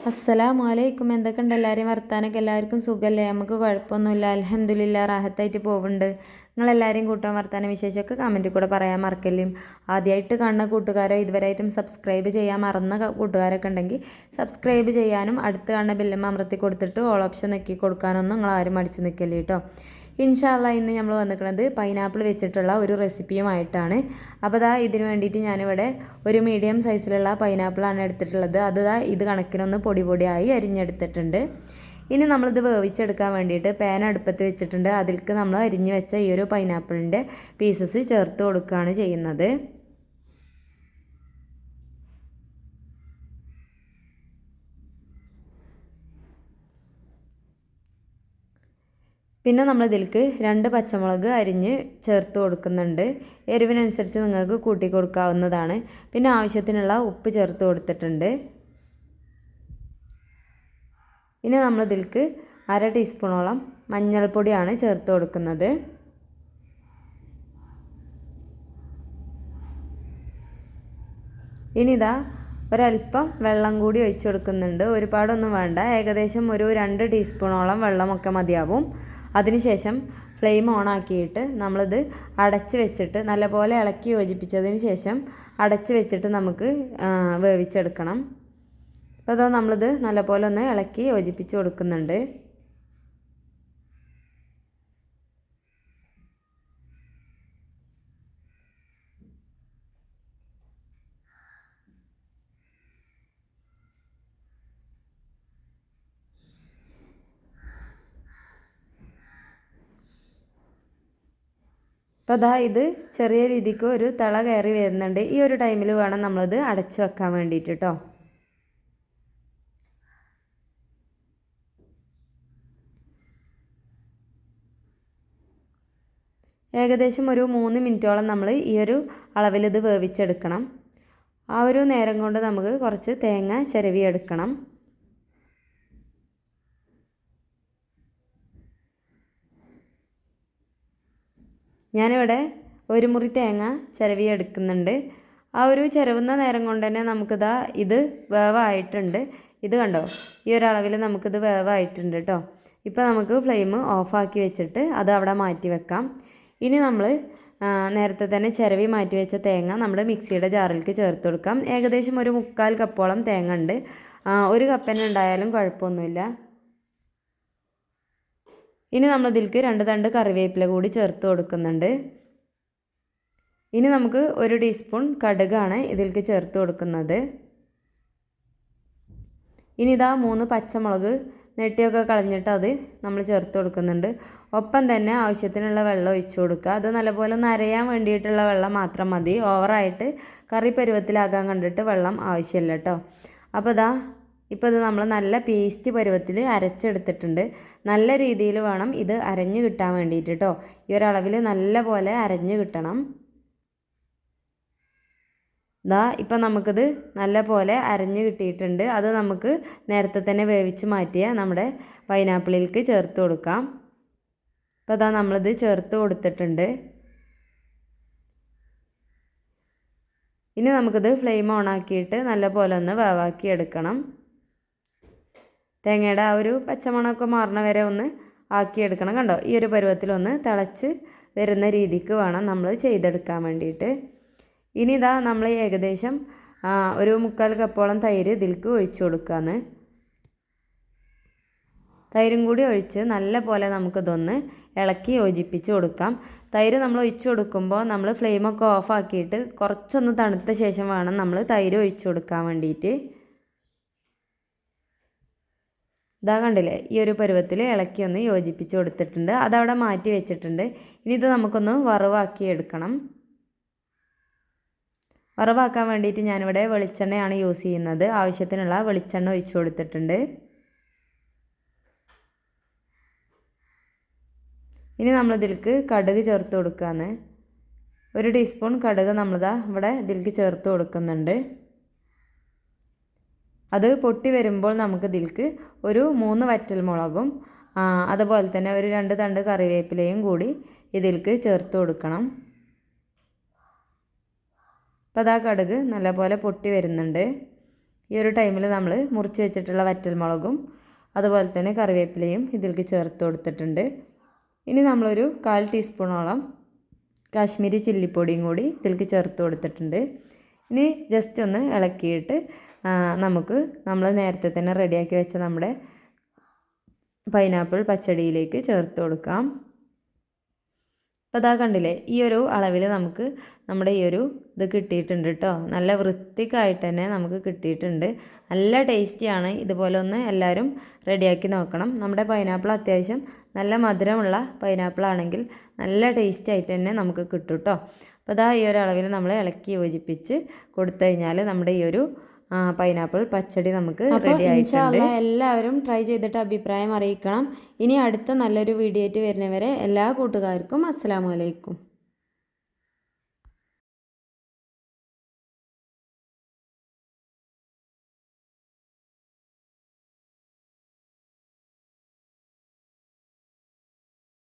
അസ്സലാമു എന്തൊക്കെ ഉണ്ട് എല്ലാവരെയും വർത്താനൊക്കെ എല്ലാവർക്കും സുഖമല്ലേ? നമുക്ക് കുഴപ്പമൊന്നുമില്ല. അലഹമ്മദില്ല റാഹത്തായിട്ട് പോകുന്നുണ്ട് നിങ്ങളെല്ലാവരെയും കൂട്ടാൻ വർത്താന വിശേഷമൊക്കെ കമന്റിൽ കൂടെ പറയാൻ മറക്കല്ലേ? ആദ്യമായിട്ട് കാണുന്ന കൂട്ടുകാരോ ഇതുവരെയായിട്ടും സബ്സ്ക്രൈബ് ചെയ്യാൻ മറന്ന കൂട്ടുകാരൊക്കെ ഉണ്ടെങ്കിൽ സബ്സ്ക്രൈബ് ചെയ്യാനും അടുത്ത് കാണുന്ന ബില്ലമ്മ അമർത്തി കൊടുത്തിട്ട് ഓൾ ഓപ്ഷൻ നെക്കി കൊടുക്കാനൊന്നും നിങ്ങൾ ആരും മടിച്ച് നിൽക്കല്ലേ കേട്ടോ ഇൻഷാല്ല ഇന്ന് നമ്മൾ വന്നിരിക്കുന്നത് പൈനാപ്പിൾ വെച്ചിട്ടുള്ള ഒരു റെസിപ്പിയുമായിട്ടാണ് അപ്പോൾ ദാ ഇതിന് വേണ്ടിയിട്ട് ഞാനിവിടെ ഒരു മീഡിയം സൈസിലുള്ള പൈനാപ്പിളാണ് എടുത്തിട്ടുള്ളത്. അത് ദാ ഇത് കണക്കിനൊന്ന് പൊടി പൊടിയായി അരിഞ്ഞെടുത്തിട്ടുണ്ട്. ഇനി നമ്മളിത് വേവിച്ചെടുക്കാൻ വേണ്ടിയിട്ട് പാൻ അടുപ്പത്ത് വെച്ചിട്ടുണ്ട്. അതിൽക്ക് നമ്മൾ അരിഞ്ഞു വെച്ച ഈ ഒരു പൈനാപ്പിളിന്റെ പീസസ് ചേർത്ത് കൊടുക്കുകയാണ് ചെയ്യുന്നത്. പിന്നെ നമ്മൾ ഇതിലേക്ക് രണ്ട് പച്ചമുളക് അരിഞ്ഞ് ചേർത്ത് കൊടുക്കുന്നുണ്ട്. എരിവിനനുസരിച്ച് നിങ്ങൾക്ക് കൂട്ടി കൊടുക്കാവുന്നതാണ്. പിന്നെ ആവശ്യത്തിനുള്ള ഉപ്പ് ചേർത്ത് കൊടുത്തിട്ടുണ്ട്. ഇനി നമ്മൾ ഇതിലേക്ക് അര ടീസ്പൂണോളം മഞ്ഞൾപ്പൊടിയാണ് ചേർത്ത് കൊടുക്കുന്നത്. ഇനി ഇതാ ഒരല്പം വെള്ളം കൂടി ഒഴിച്ചു കൊടുക്കുന്നുണ്ട്. ഒരുപാടൊന്നും വേണ്ട. ഏകദേശം ഒരു രണ്ട് ടീസ്പൂണോളം വെള്ളമൊക്കെ മതിയാവും. അതിനുശേഷം ഫ്ലെയിം ഓൺ ആക്കിയിട്ട് നമ്മളിത് അടച്ച് വെച്ചിട്ട് നല്ലപോലെ ഇളക്കി യോജിപ്പിച്ചതിന് ശേഷം അടച്ച് വെച്ചിട്ട് നമുക്ക് വേവിച്ചെടുക്കണം. അപ്പോൾ അതാ നമ്മളിത് നല്ലപോലെ ഒന്ന് ഇളക്കി യോജിപ്പിച്ച് കൊടുക്കുന്നുണ്ട്. അപ്പോൾ അതാ ഇത് ചെറിയ രീതിക്ക് ഒരു തള കയറി വരുന്നുണ്ട്. ഈ ഒരു ടൈമിൽ വേണം നമ്മളത് അടച്ചു വെക്കാൻ വേണ്ടിയിട്ട് കേട്ടോ ഏകദേശം ഒരു മൂന്ന് മിനിറ്റോളം നമ്മൾ ഈ ഒരു അളവിൽ ഇത് വേവിച്ചെടുക്കണം. ആ ഒരു നേരം കൊണ്ട് നമുക്ക് കുറച്ച് തേങ്ങ ചിരവിയെടുക്കണം. ഞാനിവിടെ ഒരു മുറി തേങ്ങ ചിരവി എടുക്കുന്നുണ്ട് ആ ഒരു ചിരവുന്ന നേരം കൊണ്ട് തന്നെ നമുക്കിതാ ഇത് വേവായിട്ടുണ്ട്. ഇത് കണ്ടോ? ഈ ഒരളവിൽ നമുക്കിത് വേവായിട്ടുണ്ട് കേട്ടോ. ഇപ്പോൾ നമുക്ക് ഫ്ലെയിം ഓഫാക്കി വെച്ചിട്ട് അത് അവിടെ മാറ്റി വെക്കാം. ഇനി നമ്മൾ നേരത്തെ തന്നെ ചിരവി മാറ്റി വെച്ച തേങ്ങ നമ്മൾ മിക്സിയുടെ ജാറിലേക്ക് ചേർത്ത് കൊടുക്കാം. ഏകദേശം ഒരു മുക്കാൽ കപ്പോളം തേങ്ങ ഉണ്ട്. ഒരു കപ്പന്നെ ഉണ്ടായാലും കുഴപ്പമൊന്നുമില്ല. ഇനി നമ്മൾ ഇതിലേക്ക് രണ്ട് തണ്ട് കറിവേപ്പില കൂടി ചേർത്ത് കൊടുക്കുന്നുണ്ട്. ഇനി നമുക്ക് ഒരു ടീസ്പൂൺ കടുകാണ് ഇതിലേക്ക് ചേർത്ത് കൊടുക്കുന്നത്. ഇനി ഇതാ മൂന്ന് പച്ചമുളക് നെട്ടിയൊക്കെ കളഞ്ഞിട്ട് അത് നമ്മൾ ചേർത്ത് കൊടുക്കുന്നുണ്ട്. ഒപ്പം തന്നെ ആവശ്യത്തിനുള്ള വെള്ളം ഒഴിച്ചു കൊടുക്കുക. അത് നല്ലപോലെ നരയാൻ വേണ്ടിയിട്ടുള്ള വെള്ളം മാത്രം മതി. ഓവറായിട്ട് കറി പരുവത്തിലാകാൻ കണ്ടിട്ട് വെള്ളം ആവശ്യമില്ല കേട്ടോ. അപ്പോൾ ഇതാ ഇപ്പോൾ ഇത് നമ്മൾ നല്ല പേസ്റ്റ് പരുവത്തിൽ അരച്ചെടുത്തിട്ടുണ്ട്. നല്ല രീതിയിൽ വേണം ഇത് അരഞ്ഞു കിട്ടാൻ വേണ്ടിയിട്ട് കേട്ടോ ഈ ഒരളവിൽ നല്ല പോലെ അരഞ്ഞു കിട്ടണം. ഇതാ ഇപ്പം നമുക്കിത് നല്ല പോലെ അരഞ്ഞു കിട്ടിയിട്ടുണ്ട്. അത് നമുക്ക് നേരത്തെ തന്നെ വേവിച്ച് മാറ്റിയ നമ്മുടെ പൈനാപ്പിളിലേക്ക് ചേർത്ത് കൊടുക്കാം. അപ്പോൾ അതാ നമ്മളിത് ചേർത്ത് കൊടുത്തിട്ടുണ്ട്. ഇനി നമുക്കിത് ഫ്ലെയിം ഓൺ ആക്കിയിട്ട് നല്ല പോലെ ഒന്ന് വേവാക്കി എടുക്കണം തേങ്ങയുടെ ആ ഒരു പച്ചമണമൊക്കെ മാറണ വരെ ഒന്ന് ആക്കിയെടുക്കണം. കണ്ടോ? ഈ ഒരു പരുവത്തിലൊന്ന് തിളച്ച് വരുന്ന രീതിക്ക് വേണം നമ്മൾ ചെയ്തെടുക്കാൻ വേണ്ടിയിട്ട്. ഇനി ഇതാ നമ്മൾ ഏകദേശം ഒരു മുക്കാൽ കപ്പോളം തൈര് ഇതിലേക്ക് ഒഴിച്ചു കൊടുക്കാന്ന്. തൈരും കൂടി ഒഴിച്ച് നല്ല പോലെ നമുക്കിതൊന്ന് ഇളക്കി യോജിപ്പിച്ച് കൊടുക്കാം. തൈര് നമ്മൾ ഒഴിച്ചു കൊടുക്കുമ്പോൾ നമ്മൾ ഫ്ലെയിമൊക്കെ ഓഫാക്കിയിട്ട് കുറച്ചൊന്ന് തണുത്ത ശേഷം വേണം നമ്മൾ തൈര് ഒഴിച്ചു കൊടുക്കാൻ വേണ്ടിയിട്ട്. ഇതാ കണ്ടില്ലേ ഈ ഒരു പരുവത്തിൽ ഇളക്കി ഒന്ന് യോജിപ്പിച്ച് കൊടുത്തിട്ടുണ്ട്. അതവിടെ മാറ്റി വെച്ചിട്ടുണ്ട്. ഇനി ഇത് നമുക്കൊന്ന് വറവാക്കി എടുക്കണം. വറവാക്കാൻ വേണ്ടിയിട്ട് ഞാനിവിടെ വെളിച്ചെണ്ണയാണ് യൂസ് ചെയ്യുന്നത്. ആവശ്യത്തിനുള്ള വെളിച്ചെണ്ണ ഒഴിച്ചു കൊടുത്തിട്ടുണ്ട്. ഇനി നമ്മളിതിലേക്ക് കടുക് ചേർത്ത് കൊടുക്കുകയാണ് ഒരു ടീസ്പൂൺ കടുക് നമ്മളിതാ ഇവിടെ ഇതിലേക്ക് ചേർത്ത് കൊടുക്കുന്നുണ്ട്. അത് പൊട്ടി വരുമ്പോൾ നമുക്ക് ഇതിൽക്ക് ഒരു മൂന്ന് വറ്റൽ മുളകും അതുപോലെ തന്നെ ഒരു രണ്ട് തണ്ട് കറിവേപ്പിലയും കൂടി ഇതിൽക്ക് ചേർത്ത് കൊടുക്കണം. അപ്പോൾ അതാ കടുക് നല്ലപോലെ പൊട്ടി വരുന്നുണ്ട്. ഈ ഒരു ടൈമിൽ നമ്മൾ മുറിച്ച് വെച്ചിട്ടുള്ള വറ്റൽമുളകും അതുപോലെ തന്നെ കറിവേപ്പിലയും ഇതിൽക്ക് ചേർത്ത് കൊടുത്തിട്ടുണ്ട്. ഇനി നമ്മളൊരു കാൽ ടീസ്പൂണോളം കാശ്മീരി ചില്ലിപ്പൊടിയും കൂടി ഇതിൽക്ക് ചേർത്ത് കൊടുത്തിട്ടുണ്ട്. ഇനി ജസ്റ്റ് ഒന്ന് ഇളക്കിയിട്ട് നമുക്ക് നമ്മൾ നേരത്തെ തന്നെ റെഡിയാക്കി വെച്ച നമ്മുടെ പൈനാപ്പിൾ പച്ചടിയിലേക്ക് ചേർത്ത് കൊടുക്കാം. അപ്പോൾ അതാ കണ്ടില്ലേ ഈ ഒരു അളവിൽ നമുക്ക് നമ്മുടെ ഈ ഒരു ഇത് കിട്ടിയിട്ടുണ്ട് കേട്ടോ നല്ല വൃത്തിക്കായിട്ട് തന്നെ നമുക്ക് കിട്ടിയിട്ടുണ്ട്. നല്ല ടേസ്റ്റിയാണ് ഇതുപോലെ ഒന്ന് എല്ലാവരും റെഡിയാക്കി നോക്കണം. നമ്മുടെ പൈനാപ്പിൾ അത്യാവശ്യം നല്ല മധുരമുള്ള പൈനാപ്പിൾ ആണെങ്കിൽ നല്ല ടേസ്റ്റി ആയിട്ട് തന്നെ നമുക്ക് കിട്ടും കേട്ടോ അപ്പോൾ അതാ ഈ ഒരു അളവിൽ നമ്മൾ ഇളക്കി യോജിപ്പിച്ച് കൊടുത്തു കഴിഞ്ഞാൽ നമ്മുടെ ഈ ഒരു പൈനാപ്പിൾ പച്ചടി നമുക്ക് റെഡി ആയിട്ടുണ്ട്. എല്ലാവരും ട്രൈ ചെയ്തിട്ട് അഭിപ്രായം അറിയിക്കണം. ഇനി അടുത്ത നല്ലൊരു വീഡിയോ ആയിട്ട് വരുന്നവരെ എല്ലാ കൂട്ടുകാർക്കും അസ്സലാമു അലൈക്കും.